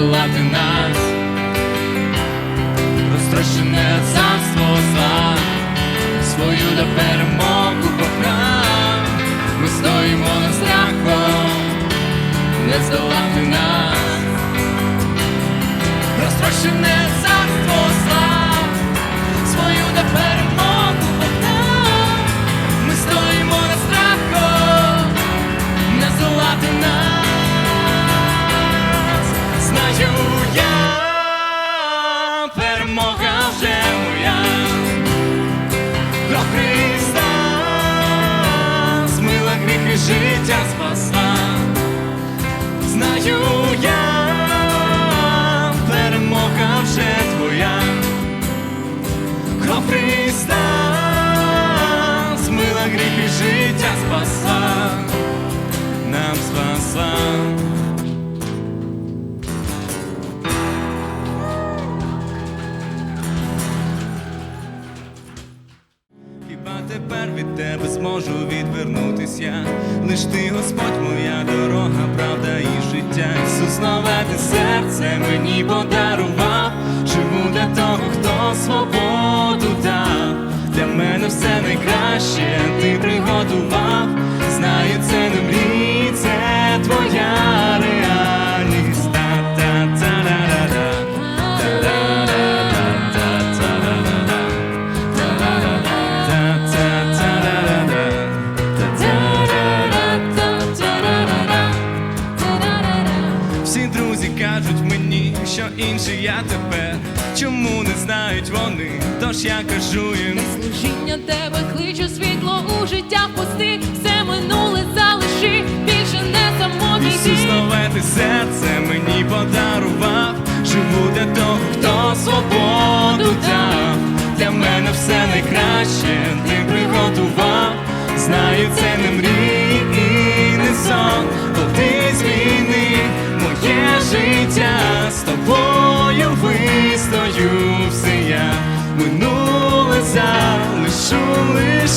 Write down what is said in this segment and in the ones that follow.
подолати нас, розтрощене царство зла свою допереду.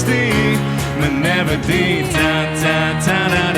majesty, never did. Ta ta ta.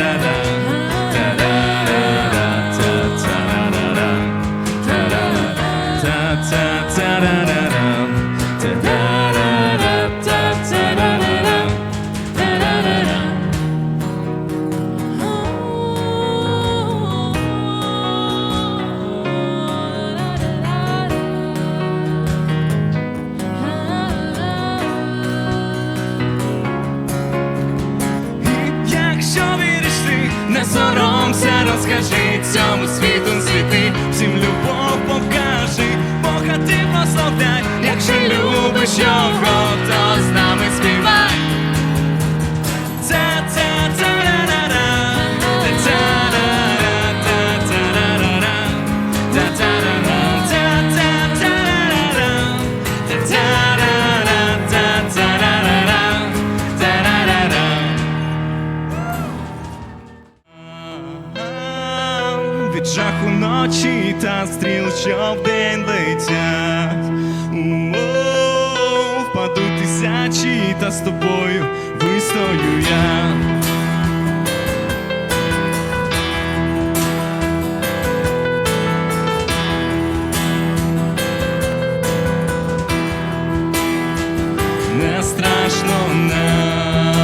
страшно нам,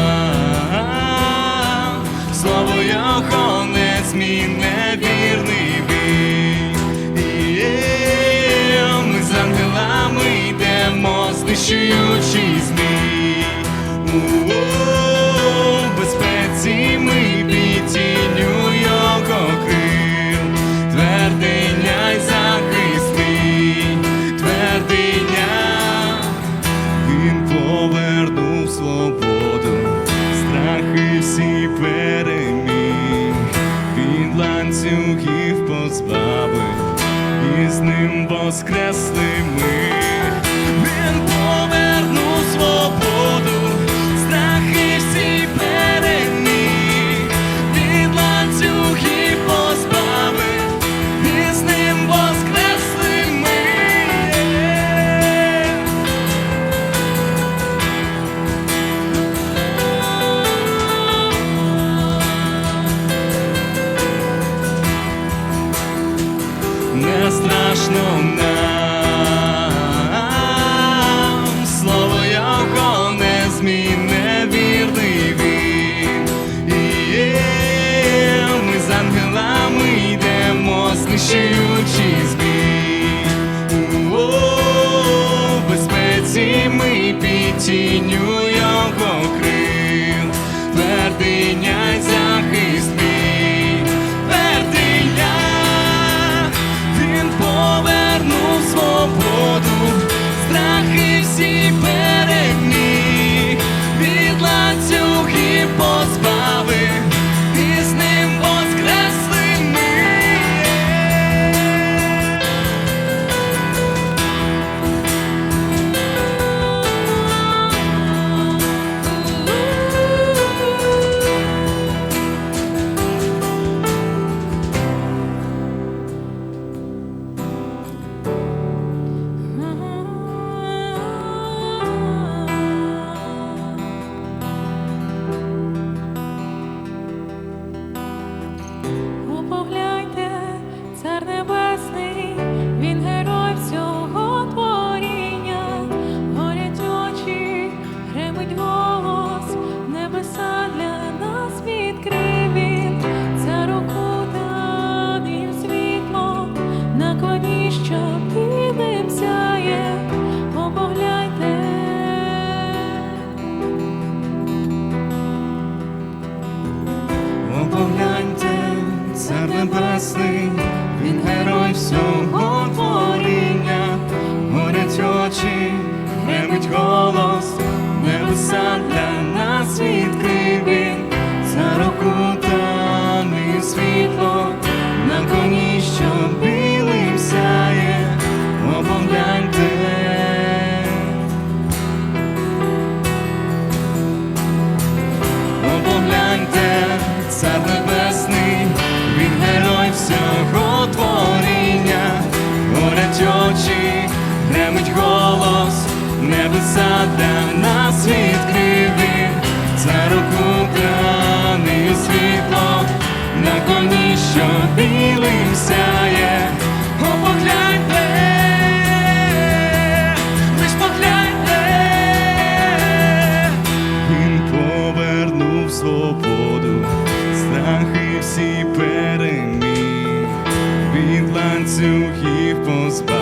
слово його не зміне вірний вір. Ми з ангелами йдемо, знищуючи змій. Всі переміг, від ланцюгів позбавив,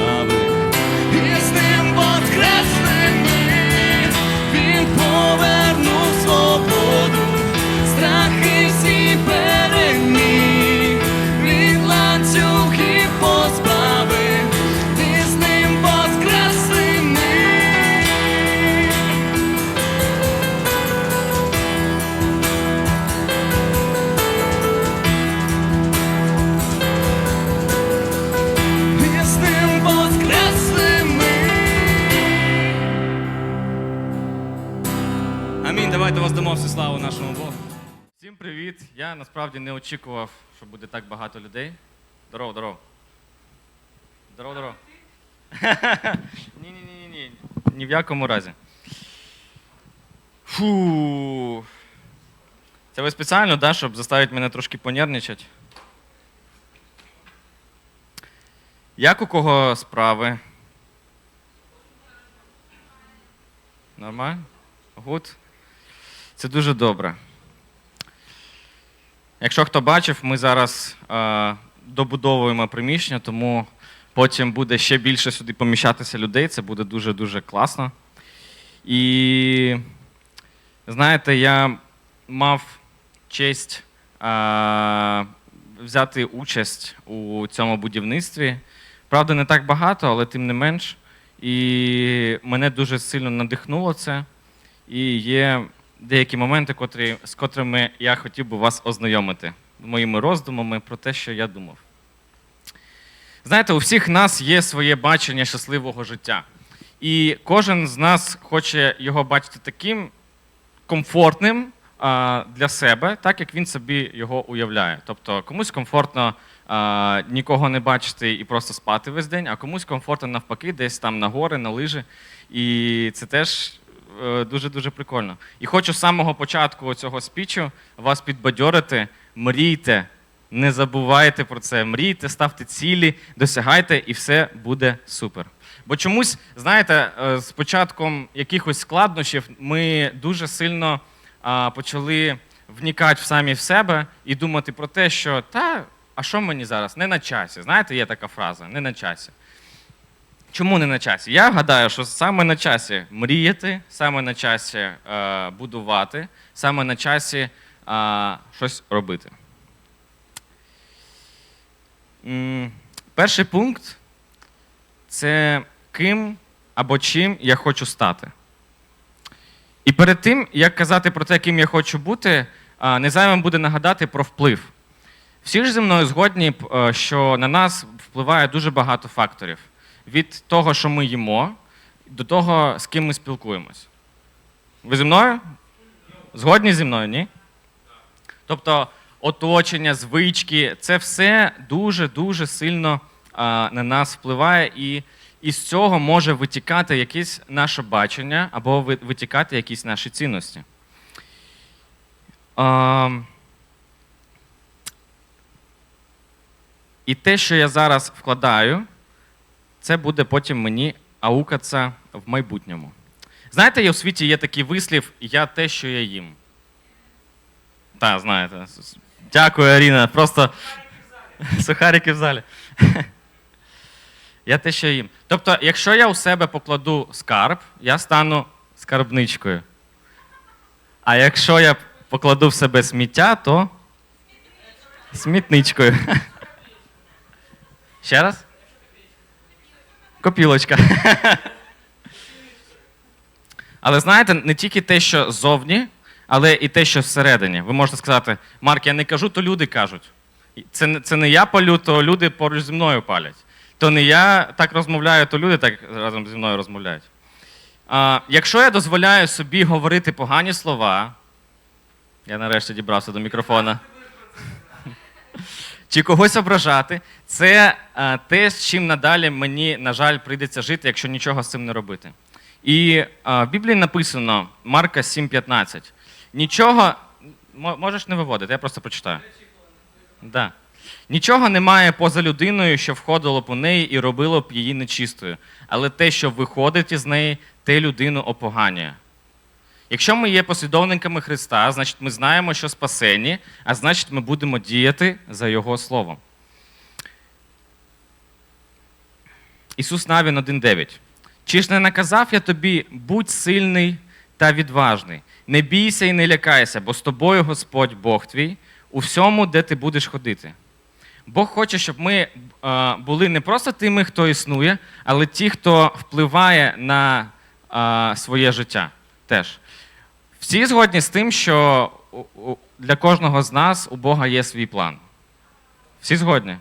Насправді не очікував, що буде так багато людей. Здорово, здорово. Здорово, здорово. Ні, ні, ні, ні. Ні в якому разі. Фу. Це ви спеціально, да, щоб заставити мене трошки понервничати? Як у кого справи? Нормально? Гуд? Це дуже добре. Якщо хто бачив, ми зараз е, добудовуємо приміщення, тому потім буде ще більше сюди поміщатися людей. Це буде дуже-дуже класно. І знаєте, я мав честь е, взяти участь у цьому будівництві. Правда, не так багато, але тим не менш. І мене дуже сильно надихнуло це. І є деякі моменти, котрі, з котрими я хотів би вас ознайомити моїми роздумами про те, що я думав. Знаєте, у всіх нас є своє бачення щасливого життя. І кожен з нас хоче його бачити таким комфортним а, для себе, так як він собі його уявляє. Тобто комусь комфортно а, нікого не бачити і просто спати весь день, а комусь комфортно навпаки, десь там на гори, на лижі. І це теж дуже-дуже прикольно. І хочу з самого початку цього спічу вас підбадьорити, мрійте, не забувайте про це, мрійте, ставте цілі, досягайте, і все буде супер. Бо чомусь, знаєте, е, з початком якихось складнощів ми дуже сильно почали вникати в самі в себе і думати про те, що та, а що мені зараз? Не на часі. Знаєте, є така фраза, не на часі. Чому не на часі? Я гадаю, що саме на часі мріяти, саме на часі е, будувати, саме на часі е, щось робити. Перший пункт це ким або чим я хочу стати. І перед тим, як казати про те, ким я хочу бути, а, незайвим буде нагадати про вплив. Всі ж зі мною згодні, е, що на нас впливає дуже багато факторів. Від того, що ми їмо, до того, з ким ми спілкуємось. Ви зі мною? Згодні зі мною, ні? Тобто оточення, звички це все дуже-дуже сильно а, на нас впливає, і із цього може витікати якесь наше бачення або витікати якісь наші цінності. А, І те, що я зараз вкладаю, це буде потім мені аукатися в майбутньому. Знаєте, у світі є такий вислів Я те, що я їм. Так, знаєте. Дякую, Аріна. Просто сухарики в залі. Я те, що я їм. Тобто, якщо я у себе покладу скарб, я стану скарбничкою. А якщо я покладу в себе сміття, то смітничкою. Ще раз? Копілочка. Але знаєте, не тільки те, що ззовні, але і те, що всередині. Ви можете сказати, Марк, я не кажу, то люди кажуть. Це, це не я палю, то люди поруч зі мною палять. То не я так розмовляю, то люди так разом зі мною розмовляють. А, якщо я дозволяю собі говорити погані слова, я нарешті дібрався до мікрофона. Чи когось ображати, це е, те, з чим надалі мені, на жаль, прийдеться жити, якщо нічого з цим не робити. І е, в Біблії написано Марка 7,15. Нічого. Можеш не виводити, я просто прочитаю. Да. Нічого немає поза людиною, що входило б у неї і робило б її нечистою. Але те, що виходить із неї, те людину опоганює. Якщо ми є послідовниками Христа, значить ми знаємо, що спасені, а значить ми будемо діяти за Його Словом. Ісус Навін 1.9. Чи ж не наказав я тобі, будь сильний та відважний, не бійся і не лякайся, бо з тобою Господь Бог твій у всьому, де ти будеш ходити. Бог хоче, щоб ми е, були не просто тими, хто існує, але ті, хто впливає на е, своє життя теж. Всі згодні з тим, що для кожного з нас у Бога є свій план. Всі згодні?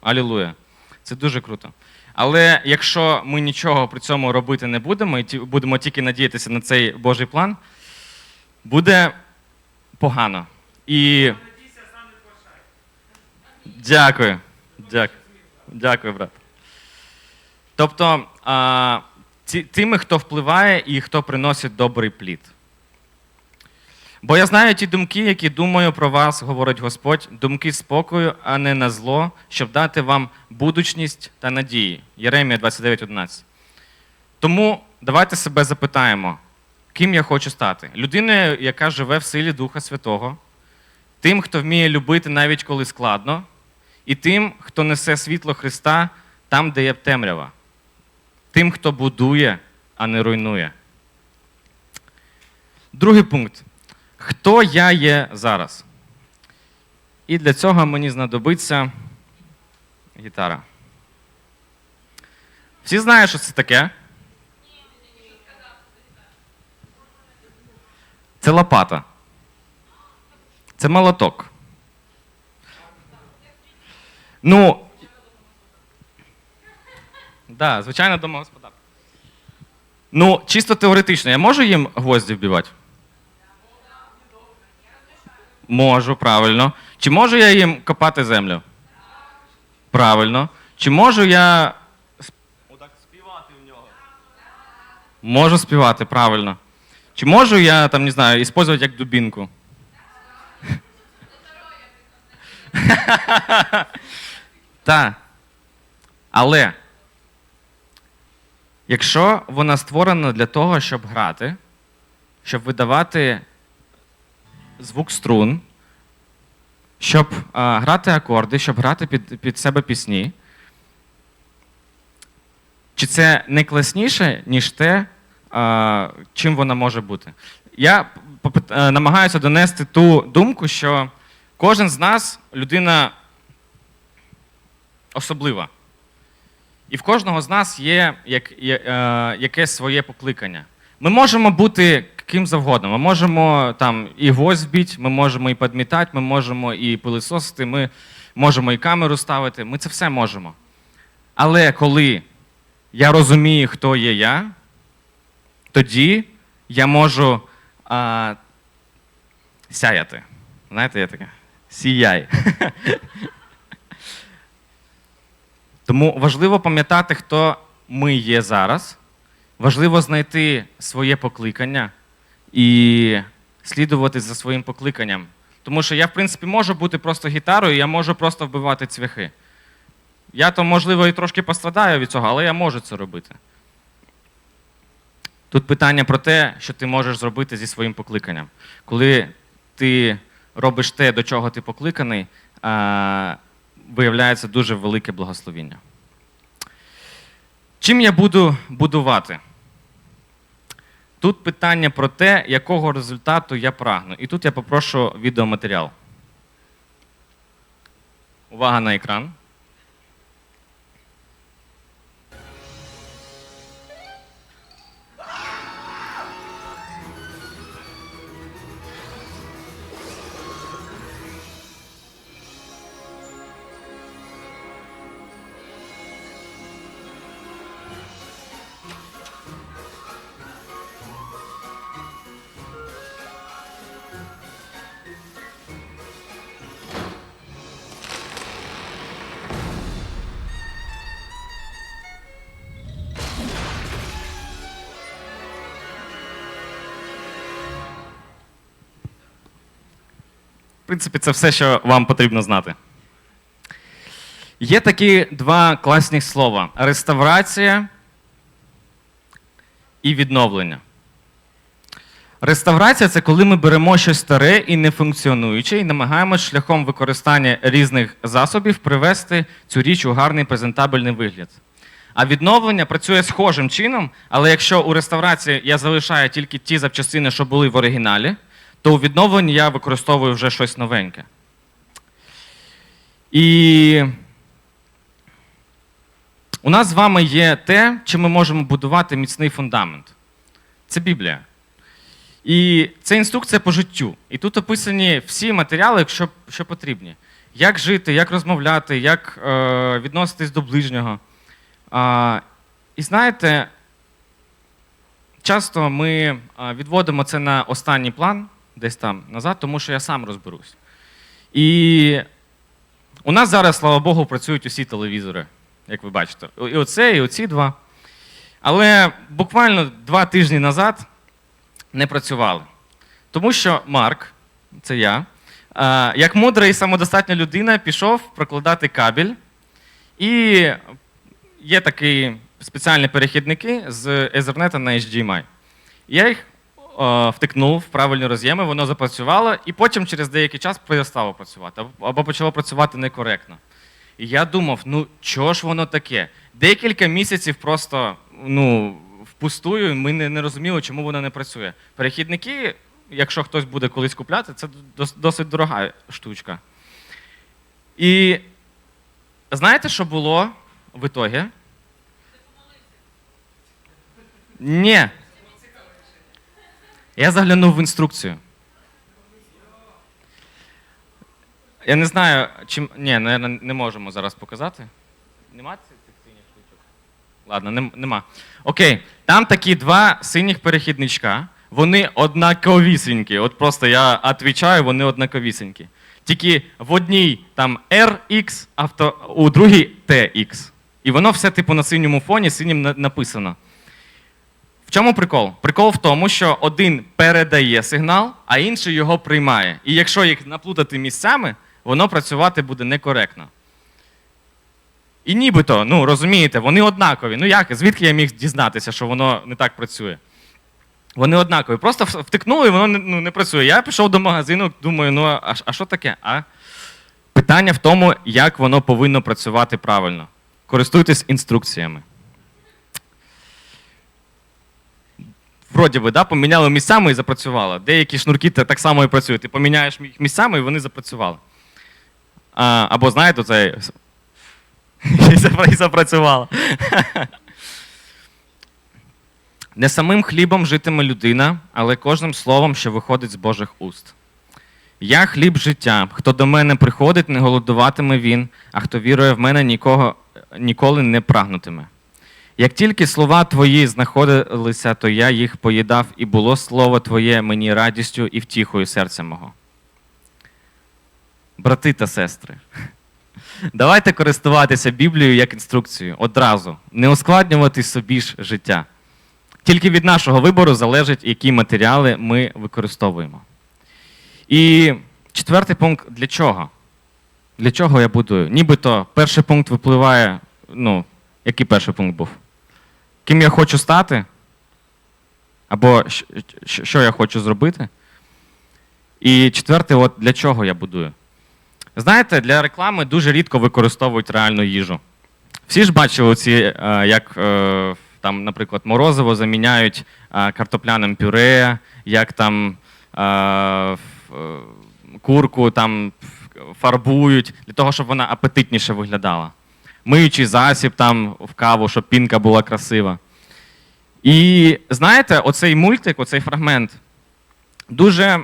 Алілуя. Це дуже круто. Але якщо ми нічого при цьому робити не будемо, і будемо тільки надіятися на цей Божий план, буде погано. І... Дякую. Дякую. Дякую, брат. Тобто, а, тими, хто впливає і хто приносить добрий плід. Бо я знаю ті думки, які думаю про вас, говорить Господь, думки спокою, а не на зло, щоб дати вам будучність та надії. Єремія 29.11. Тому давайте себе запитаємо, ким я хочу стати? Людиною, яка живе в силі Духа Святого, тим, хто вміє любити навіть коли складно, і тим, хто несе світло Христа там, де є темрява, тим, хто будує, а не руйнує. Другий пункт. Хто я є зараз? І для цього мені знадобиться гітара. Всі знають, що це таке? Це лопата. Це молоток. Ну. Да, звичайно, домогосподарка. Ну, чисто теоретично, я можу їм гвозді вбивати? Можу, правильно. Чи можу я їм копати землю? Правильно. Чи можу я. Отак співати в нього? Можу співати, правильно. Чи можу я там, не знаю, использовать як дубінку? Так. Але якщо вона створена для того, щоб грати, щоб видавати звук струн, щоб а, грати акорди, щоб грати під, під себе пісні, чи це не класніше, ніж те, а, чим вона може бути? Я е, намагаюся донести ту думку, що кожен з нас людина особлива. І в кожного з нас є, як, є е, якесь своє покликання. Ми можемо бути ким завгодно. Ми можемо там і вбити, ми можемо і підмітати, ми можемо і пилисосити, ми можемо і камеру ставити. Ми це все можемо. Але коли я розумію, хто є я, тоді я можу а, сяяти. Знаєте, я таке? Сіяй. Тому важливо пам'ятати, хто ми є зараз. Важливо знайти своє покликання і слідувати за своїм покликанням. Тому що я, в принципі, можу бути просто гітарою, я можу просто вбивати цвяхи. Я то, можливо, і трошки пострадаю від цього, але я можу це робити. Тут питання про те, що ти можеш зробити зі своїм покликанням. Коли ти робиш те, до чого ти покликаний, виявляється дуже велике благословіння. Чим я буду будувати? Тут питання про те, якого результату я прагну. І тут я попрошу відеоматеріал. Увага на екран. Принципі, це все, що вам потрібно знати. Є такі два класні слова: реставрація і відновлення. Реставрація це коли ми беремо щось старе і нефункціонуюче, і намагаємося шляхом використання різних засобів привести цю річ у гарний презентабельний вигляд. А відновлення працює схожим чином, але якщо у реставрації я залишаю тільки ті запчастини, що були в оригіналі, то у відновленні я використовую вже щось новеньке. І у нас з вами є те, чим ми можемо будувати міцний фундамент. Це Біблія. І це інструкція по життю. І тут описані всі матеріали, що, що потрібні. Як жити, як розмовляти, як е, відноситись до ближнього. А, і знаєте, часто ми відводимо це на останній план, десь там назад, тому що я сам розберусь. І у нас зараз, слава Богу, працюють усі телевізори, як ви бачите. І оце, і оці два. Але буквально два тижні назад не працювали. Тому що Марк, це я, як мудра і самодостатня людина, пішов прокладати кабель. І є такі спеціальні перехідники з Ethernet на HDMI. Я їх е, втикнув в правильні роз'єми, воно запрацювало, і потім через деякий час перестало працювати або- почало працювати некоректно. І я думав, ну чого ж воно таке? Декілька місяців просто ну, впустую, ми не, не розуміли, чому воно не працює. Перехідники, якщо хтось буде колись купляти, це досить дорога штучка. І знаєте, що було в ітогі? Ні. Я заглянув в інструкцію. Я не знаю, чим. Ні, наверно, не можемо зараз показати. Нема цих синіх штучок? Ладно, нема. Окей, там такі два синіх перехідничка. Вони однаковісінькі. От просто я відповідаю, вони однаковісінькі. Тільки в одній там RX, а в то- у другій TX. І воно все типу на синьому фоні синім написано. В чому прикол? Прикол в тому, що один передає сигнал, а інший його приймає. І якщо їх наплутати місцями, воно працювати буде некоректно. І нібито, ну розумієте, вони однакові. Ну як? Звідки я міг дізнатися, що воно не так працює? Вони однакові. Просто втикнули, і воно не, ну, не працює. Я пішов до магазину, думаю, ну а, а що таке? А питання в тому, як воно повинно працювати правильно. Користуйтесь інструкціями. Вроді би, да, поміняли місцями і запрацювало. Деякі шнурки так само і працюють. Ти поміняєш їх місцями, і вони запрацювали. А, або знаєте, це і запра- і запрацювало. Не самим хлібом житиме людина, але кожним словом, що виходить з Божих уст. Я хліб життя. Хто до мене приходить, не голодуватиме він, а хто вірує в мене, нікого, ніколи не прагнутиме. Як тільки слова твої знаходилися, то я їх поїдав, і було слово твоє мені радістю і втіхою серця мого. Брати та сестри, давайте користуватися Біблією як інструкцією одразу, не ускладнювати собі ж життя. Тільки від нашого вибору залежить, які матеріали ми використовуємо. І четвертий пункт для чого? Для чого я будую? Нібито перший пункт випливає. Ну, який перший пункт був? Ким я хочу стати? Або що я хочу зробити? І четверте, от для чого я будую? Знаєте, для реклами дуже рідко використовують реальну їжу. Всі ж бачили ці, е, як е, там, наприклад, морозиво заміняють е, картопляним пюре, як там курку там фарбують для того, щоб вона апетитніше виглядала. Миючий засіб там в каву, щоб пінка була красива. І знаєте, оцей мультик, оцей фрагмент дуже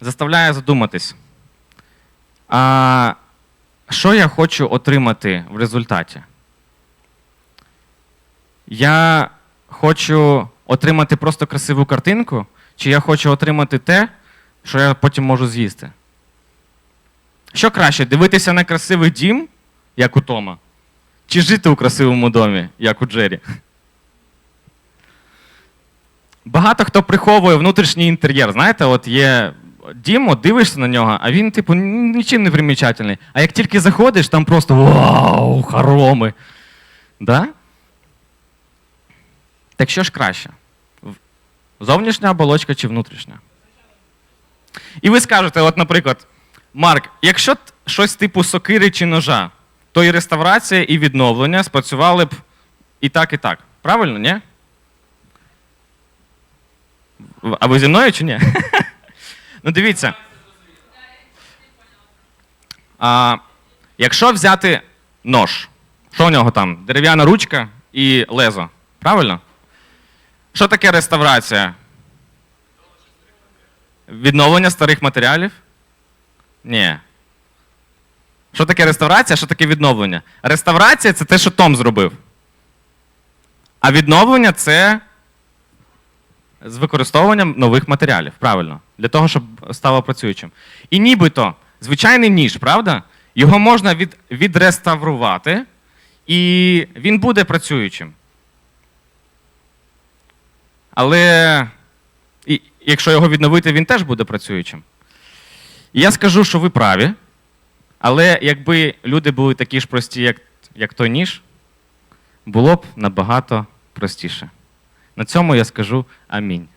заставляє задуматись. А що я хочу отримати в результаті? Я хочу отримати просто красиву картинку, чи я хочу отримати те, що я потім можу з'їсти? Що краще, дивитися на красивий дім, як у Тома, чи жити у красивому домі, як у Джері? Багато хто приховує внутрішній інтер'єр. Знаєте, от є дім, от дивишся на нього, а він, типу, нічим не примічательний. А як тільки заходиш, там просто вау, хороми. Да? Так що ж краще? Зовнішня оболочка чи внутрішня? І ви скажете, от, наприклад, Марк, якщо щось типу сокири чи ножа, то і реставрація, і відновлення спрацювали б і так, і так. Правильно, ні? В- А ви зі мною чи ні? ну, дивіться. А, якщо взяти нож, що у нього там? Дерев'яна ручка і лезо. Правильно? Що таке реставрація? Відновлення старих матеріалів? Ні. Що таке реставрація, що таке відновлення? Реставрація це те, що Том зробив. А відновлення це з використовуванням нових матеріалів. Правильно. Для того, щоб стало працюючим. І нібито звичайний ніж, правда? Його можна від, відреставрувати, і він буде працюючим. Але і, якщо його відновити, він теж буде працюючим. Я скажу, що ви праві, але якби люди були такі ж прості, як, як той ніж, було б набагато простіше. На цьому я скажу амінь.